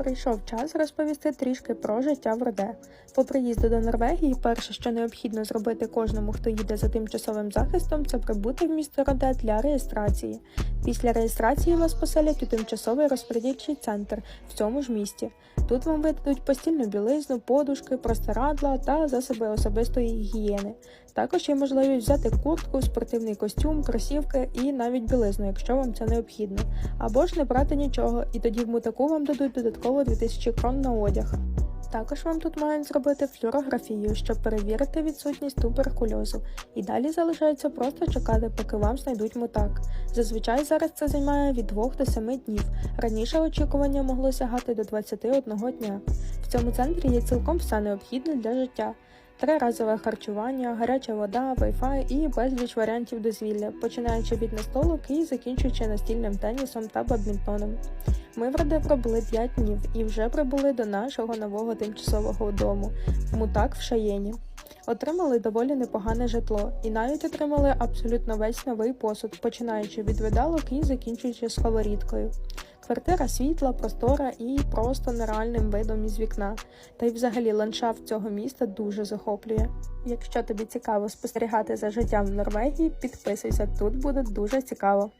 Прийшов час розповісти трішки про життя в Роде. По приїзду до Норвегії, перше, що необхідно зробити кожному, хто їде за тимчасовим захистом, це прибути в місто Роде для реєстрації. Після реєстрації вас поселять у тимчасовий розподільчий центр в цьому ж місті. Тут вам видадуть постільну білизну, подушки, простирадла та засоби особистої гігієни. Також є можливість взяти куртку, спортивний костюм, кросівки і навіть білизну, якщо вам це необхідно. Або ж не брати нічого, і тоді в мутаку вам дадуть додатково 2000 крон на одяг. Також вам тут мають зробити флюорографію, щоб перевірити відсутність туберкульозу. І далі залишається просто чекати, поки вам знайдуть мутак. Зазвичай зараз це займає від 2 до 7 днів. Раніше очікування могло сягати до 21 дня. В цьому центрі є цілком все необхідне для життя. Триразове харчування, гаряча вода, вайфай і безліч варіантів дозвілля, починаючи від настолок і закінчуючи настільним тенісом та бадмінтоном. Ми в Раде пробули 5 днів і вже прибули до нашого нового тимчасового дому Мутак в Шаєні. Отримали доволі непогане житло і навіть отримали абсолютно весь новий посуд, починаючи від видалок і закінчуючи сковорідкою. Квартира світла, простора і просто нереальним видом із вікна. Та й взагалі ландшафт цього міста дуже захоплює. Якщо тобі цікаво спостерігати за життям в Норвегії, підписуйся, тут буде дуже цікаво.